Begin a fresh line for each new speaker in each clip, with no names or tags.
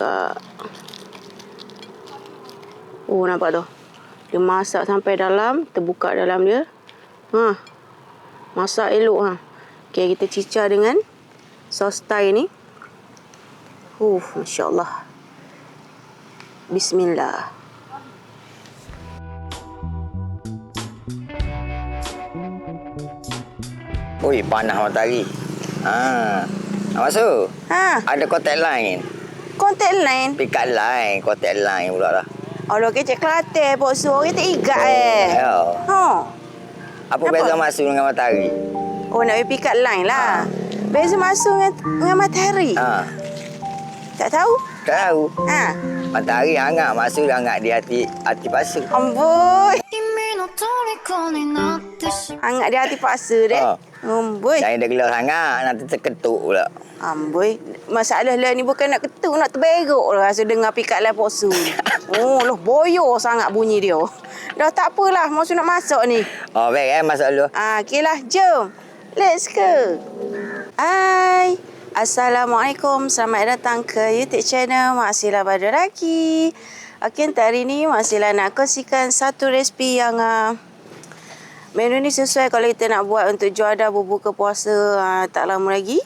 buka. Oh, nampak tu. Dia masak sampai dalam, terbuka dalam dia. Ha. Masak elok ha. Okey, kita cicah dengan sos Thai ni. Uh, masya-Allah. Bismillah.
Ui, panas matahari. Ha. Nak masuk?
Ha,
Ada kontak lain.
Kontak lain.
Pikat lain, kontak lain pula lah.
Allah kecek Kelantan pok su orang tak igat eh.
Ya.
Ha.
Apa
Kenapa?
beza masuk dengan matahari?
Oh nak pergi pick up line lah. Beza masuk dengan, dengan matahari.
Ha.
Tak tahu?
Tak tahu.
Ha.
Matahari hangat masuk hangat di hati hati pasir.
Amboi. Hangat dia hati paksa dia. Ah.
Ha.
Amboi.
Jangan dia gelap sangat. Nanti terketuk pula.
Amboi. Masalah lah ni bukan nak ketuk. Nak terberuk lah. Rasa dengar pikat lah posu. oh, loh boyo sangat bunyi dia. Dah tak apalah. Masa nak masuk ni.
Oh, baik eh. Masuk dulu.
Ha, okeylah. Jom. Let's go. Hai. Assalamualaikum. Selamat datang ke YouTube channel Maksila Badar Raki. Okey, untuk hari ni Maksilah nak kongsikan satu resipi yang uh, menu ni sesuai kalau kita nak buat untuk juada berbuka puasa uh, tak lama lagi.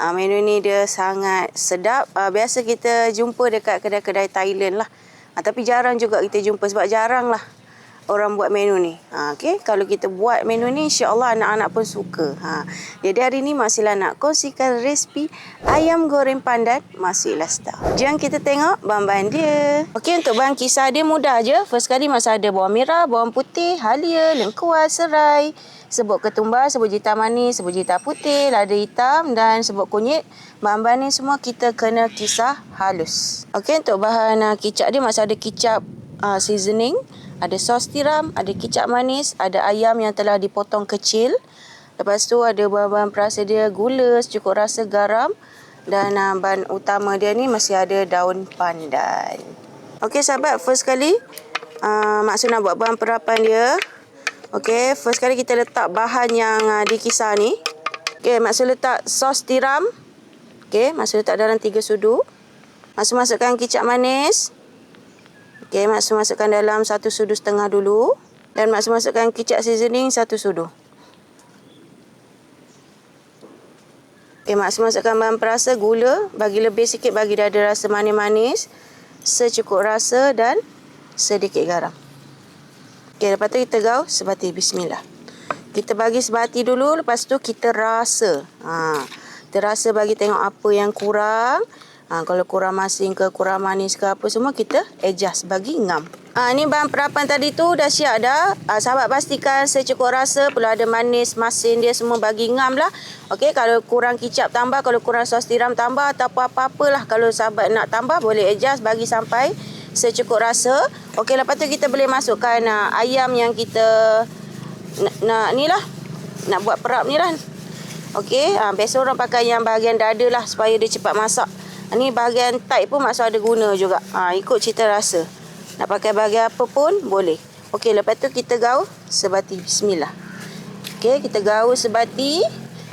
Uh, menu ni dia sangat sedap. Uh, biasa kita jumpa dekat kedai-kedai Thailand lah. Uh, tapi jarang juga kita jumpa sebab jarang lah orang buat menu ni. Ha, okay? Kalau kita buat menu ni, insyaAllah anak-anak pun suka. Ha. Jadi hari ni masihlah nak kongsikan resipi ayam goreng pandan masih lasta. Jom kita tengok bahan-bahan dia. Okey, untuk bahan kisar dia mudah je. First kali masih ada bawang merah, bawang putih, halia, lengkuas, serai, sebut ketumbar, sebut jita manis, sebut jita putih, lada hitam dan sebut kunyit. Bahan-bahan ni semua kita kena kisar halus. Okey, untuk bahan uh, kicap dia masih ada kicap uh, seasoning, ada sos tiram, ada kicap manis, ada ayam yang telah dipotong kecil. Lepas tu ada bahan-bahan perasa dia gula, secukup rasa garam dan uh, bahan utama dia ni masih ada daun pandan. Okey sahabat, first kali uh, maksud nak buat bahan perapan dia. Okey, first kali kita letak bahan yang uh, dikisar ni. Okey, maksud letak sos tiram. Okey, maksud letak dalam 3 sudu. Maksud masukkan kicap manis. Okey, maksud masukkan dalam satu sudu setengah dulu. Dan maksud masukkan kicap seasoning satu sudu. Okey, maksud masukkan bahan perasa gula. Bagi lebih sikit bagi dia ada rasa manis-manis. Secukup rasa dan sedikit garam. Okey, lepas tu kita gaul sebati bismillah. Kita bagi sebati dulu, lepas tu kita rasa. Ha, kita rasa bagi tengok apa yang kurang. Ha, kalau kurang masin ke, kurang manis ke apa semua, kita adjust bagi ngam. Ha, ni bahan perapan tadi tu dah siap dah. Ha, sahabat pastikan secukup rasa, perlu ada manis, masin dia semua bagi ngam lah. Okey, kalau kurang kicap tambah, kalau kurang sos tiram tambah atau apa-apa lah. Kalau sahabat nak tambah, boleh adjust bagi sampai secukup rasa. Okey, lepas tu kita boleh masukkan uh, ayam yang kita nak, nak ni lah. Nak buat perap ni lah. Okey, uh, biasa orang pakai yang bahagian dada lah supaya dia cepat masak. Ni bahagian tight pun maksud ada guna juga. Uh, ikut cita rasa. Nak pakai bahagian apa pun boleh. Okey, lepas tu kita gaul sebati. Bismillah. Okey, kita gaul sebati.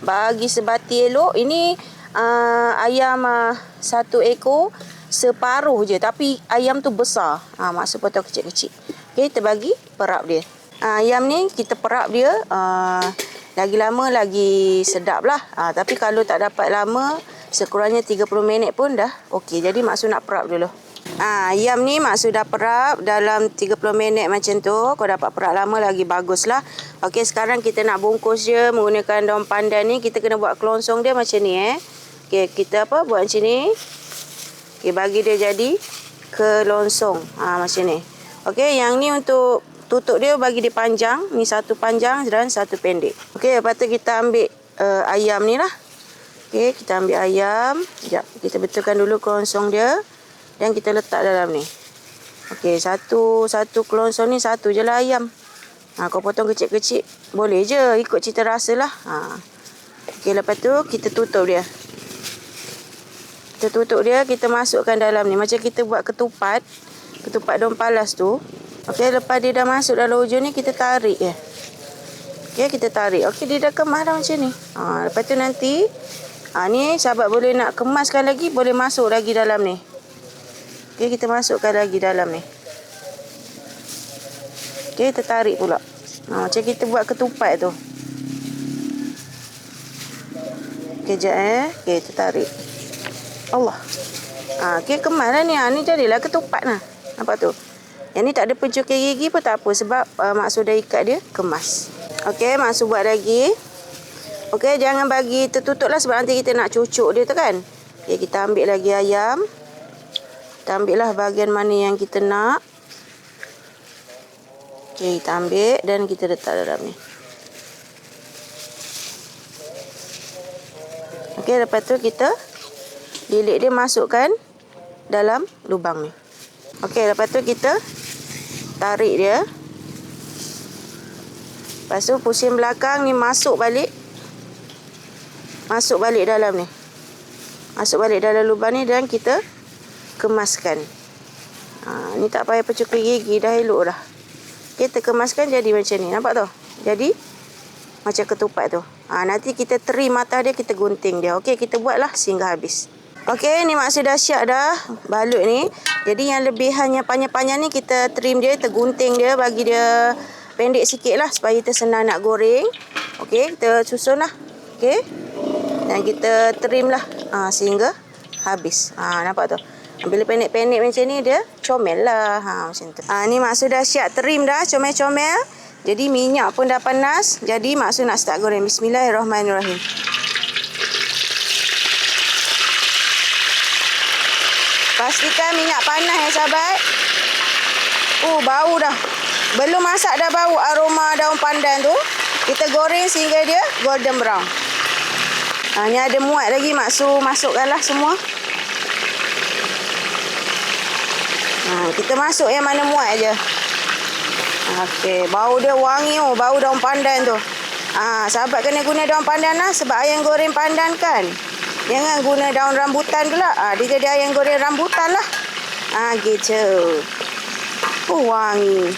Bagi sebati elok. Ini uh, ayam uh, satu ekor separuh je. Tapi ayam tu besar. Ha, maksud potong kecil-kecil. Okey, kita bagi perap dia. Ha, ayam ni kita perap dia. Uh, lagi lama lagi sedap lah. Ha, tapi kalau tak dapat lama, sekurangnya 30 minit pun dah okey. Jadi maksud nak perap dulu. Ha, ayam ni maksud dah perap dalam 30 minit macam tu. Kau dapat perap lama lagi bagus lah. Okey, sekarang kita nak bungkus je menggunakan daun pandan ni. Kita kena buat kelonsong dia macam ni eh. Okey, kita apa buat macam ni. Okey, bagi dia jadi kelonsong. Ha, macam ni. Okey, yang ni untuk tutup dia bagi dia panjang. Ni satu panjang dan satu pendek. Okey, lepas tu kita ambil uh, ayam ni lah. Okey, kita ambil ayam. Sekejap, kita betulkan dulu kelonsong dia. Dan kita letak dalam ni. Okey, satu satu kelonsong ni satu je lah ayam. Ha, kau potong kecil-kecil. Boleh je, ikut cita rasa lah. Ha. Okey, lepas tu kita tutup dia. Kita tutup dia, kita masukkan dalam ni. Macam kita buat ketupat. Ketupat daun palas tu. Okey, lepas dia dah masuk dalam hujung ni, kita tarik je. Okey, kita tarik. Okey, dia dah kemas dah macam ni. Ha, lepas tu nanti, ha, ni sahabat boleh nak kemaskan lagi, boleh masuk lagi dalam ni. Okey, kita masukkan lagi dalam ni. Okey, kita tarik pula. Ha, macam kita buat ketupat tu. Okey, jap eh. Okey, kita tarik. Allah. Ha, okey, kemas lah ni. Ha, ni jadilah ketupat lah. Nampak tu? Yang ni tak ada pencukir gigi pun tak apa. Sebab uh, Mak Su dah ikat dia kemas. Okey, Mak Su buat lagi. Okey, jangan bagi tertutup lah sebab nanti kita nak cucuk dia tu kan. Okey, kita ambil lagi ayam. Kita ambil lah bahagian mana yang kita nak. Okey, kita ambil dan kita letak dalam ni. Okey, lepas tu kita lilit dia masukkan dalam lubang ni. Okey, lepas tu kita tarik dia. Lepas tu pusing belakang ni masuk balik. Masuk balik dalam ni. Masuk balik dalam lubang ni dan kita kemaskan. Ha, ni tak payah pencukir gigi dah elok dah. Kita kemaskan jadi macam ni. Nampak tu? Jadi macam ketupat tu. Ha, nanti kita teri mata dia, kita gunting dia. Okey, kita buatlah sehingga habis. Okey, ni maksud dah siap dah balut ni. Jadi yang lebihannya panjang-panjang ni kita trim dia, kita gunting dia bagi dia pendek sikit lah supaya kita senang nak goreng. Okey, kita susun lah. Okey. Dan kita trim lah ha, sehingga habis. Ha, nampak tu? Bila pendek-pendek macam ni dia comel lah. Ha, macam tu. Ha, ni maksud dah siap trim dah, comel-comel. Jadi minyak pun dah panas. Jadi maksud nak start goreng. Bismillahirrahmanirrahim. Pastikan minyak panas ya sahabat. Oh bau dah. Belum masak dah bau aroma daun pandan tu. Kita goreng sehingga dia golden brown. Ha, ni ada muat lagi maksud masukkanlah semua. Ha, kita masuk yang mana muat aja. Okey, bau dia wangi oh, bau daun pandan tu. Ah, ha, sahabat kena guna daun pandan lah sebab ayam goreng pandan kan. Jangan guna daun rambutan pula. Ah, ha, dia jadi ayam goreng rambutan lah. Ah, ha, gitu. Oh, wangi.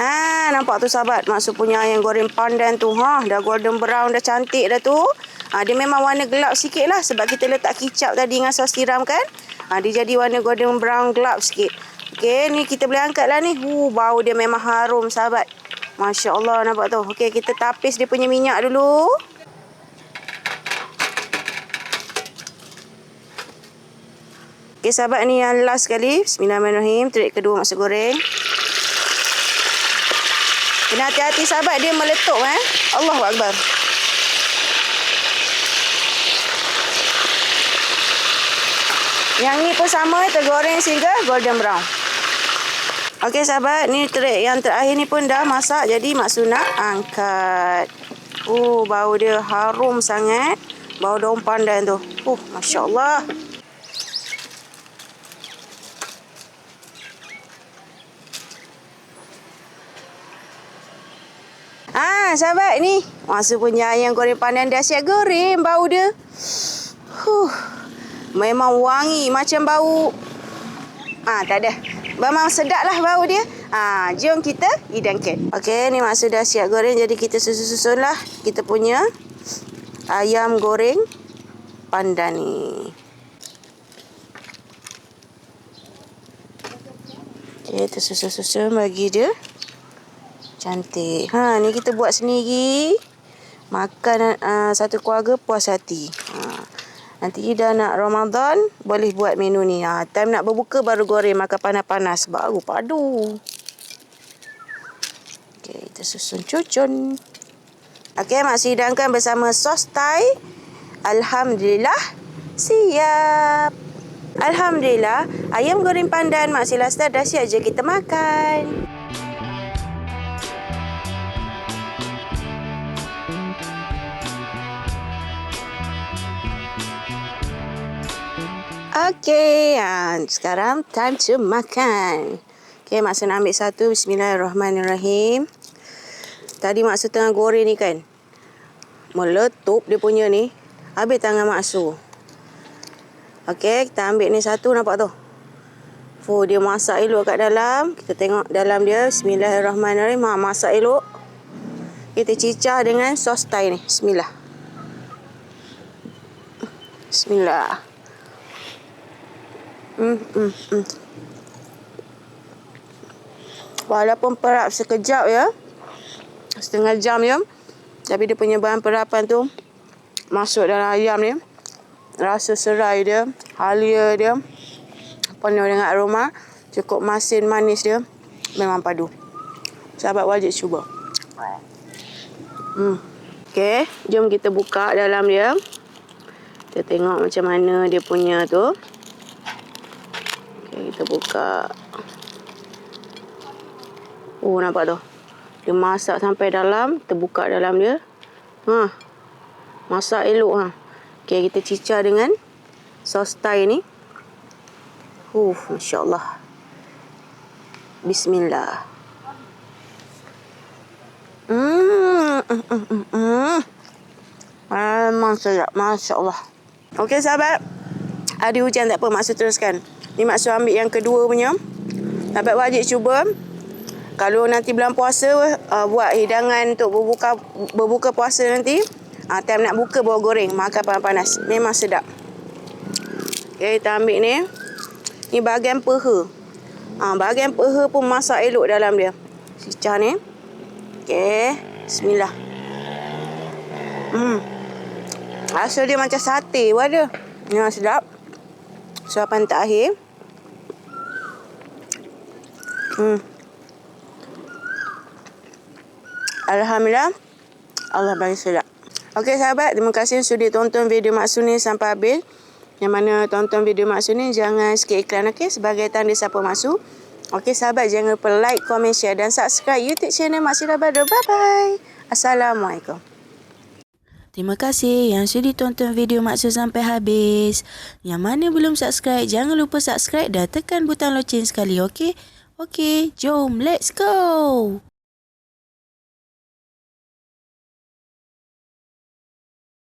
Ah, ha, nampak tu sahabat, maksud punya ayam goreng pandan tu. Ha, dah golden brown, dah cantik dah tu. Ha, dia memang warna gelap sikit lah sebab kita letak kicap tadi dengan sos tiram kan. Ha, dia jadi warna golden brown gelap sikit. Okey, ni kita boleh angkat lah ni. Uh, bau dia memang harum sahabat. Masya Allah nampak tu. Okey, kita tapis dia punya minyak dulu. Okey, sahabat ni yang last sekali. Bismillahirrahmanirrahim. Terik kedua masuk goreng. Kena hati-hati sahabat dia meletup eh. Allahu Akbar. Yang ni pun sama tergoreng sehingga golden brown. Okey sahabat, ni terik yang terakhir ni pun dah masak jadi maksud nak angkat. Oh, bau dia harum sangat. Bau daun pandan tu. Oh, masya-Allah. Ah, sahabat ni. Masa punya ayam goreng pandan dah siap goreng bau dia. Huh. Memang wangi macam bau. Ah, tak ada. Memang sedap lah bau dia. Ah, jom kita hidangkan. Okey, ni maksud dah siap goreng. Jadi kita susun-susun lah kita punya ayam goreng pandan ni. Okey, kita susun-susun bagi dia. Cantik. Ha, ni kita buat sendiri. Makan uh, satu keluarga puas hati. Ha. Nanti dah nak Ramadan, boleh buat menu ni. Ha, time nak berbuka baru goreng makan panas-panas. Baru padu. Okey, kita susun cucun. Okey, masih hidangkan bersama sos Thai. Alhamdulillah, siap. Alhamdulillah, ayam goreng pandan Mak Silasta dah siap je kita makan. Okey, ha, sekarang time to makan. Okey, Mak nak ambil satu. Bismillahirrahmanirrahim. Tadi Mak Su tengah goreng ni kan. Meletup dia punya ni. Habis tangan Mak Su. Okey, kita ambil ni satu nampak tu. Fuh, dia masak elok kat dalam. Kita tengok dalam dia. Bismillahirrahmanirrahim. Ha, masak elok. Kita cicah dengan sos Thai ni. Bismillah. Bismillah. Hmm, hmm, hmm. Walaupun perap sekejap ya. Setengah jam ya. Tapi dia punya bahan perapan tu masuk dalam ayam ni. Rasa serai dia, halia dia, penuh dengan aroma, cukup masin manis dia. Memang padu. Sahabat wajib cuba. Hmm. Okey, jom kita buka dalam dia. Kita tengok macam mana dia punya tu. Kita buka. Oh, nampak tu. Dia masak sampai dalam, kita buka dalam dia. Ha. Masak elok ha. Okey, kita cicah dengan sos Thai ni. Uh, masya-Allah. Bismillah. Hmm. mm, mm, mm, mm. Memang sedap. Masya Allah. Okey sahabat. Ada hujan tak apa. Maksud teruskan. Ni maksud ambil yang kedua punya. Sahabat wajib cuba. Kalau nanti bulan puasa uh, buat hidangan untuk berbuka berbuka puasa nanti. Uh, time nak buka bawang goreng. Makan panas-panas. Memang sedap. Okey kita ambil ni. Ni bahagian peha. Ha, bahagian peha pun masak elok dalam dia. Cicah ni. Okey. Bismillah. Hmm. Rasa dia macam sate pun ada. Memang sedap. Suapan terakhir. Hmm. Alhamdulillah. Allah bagi sedap. Okey sahabat, terima kasih sudah tonton video Mak Suni sampai habis. Yang mana tonton video Mak Suni jangan skip iklan okey sebagai tanda siapa masuk. Okey sahabat jangan lupa like, komen, share dan subscribe YouTube channel Mak Suni Bye bye. Assalamualaikum. Terima kasih yang sudah tonton video Maksud sampai habis. Yang mana belum subscribe, jangan lupa subscribe dan tekan butang loceng sekali, okey? Okey, jom let's go.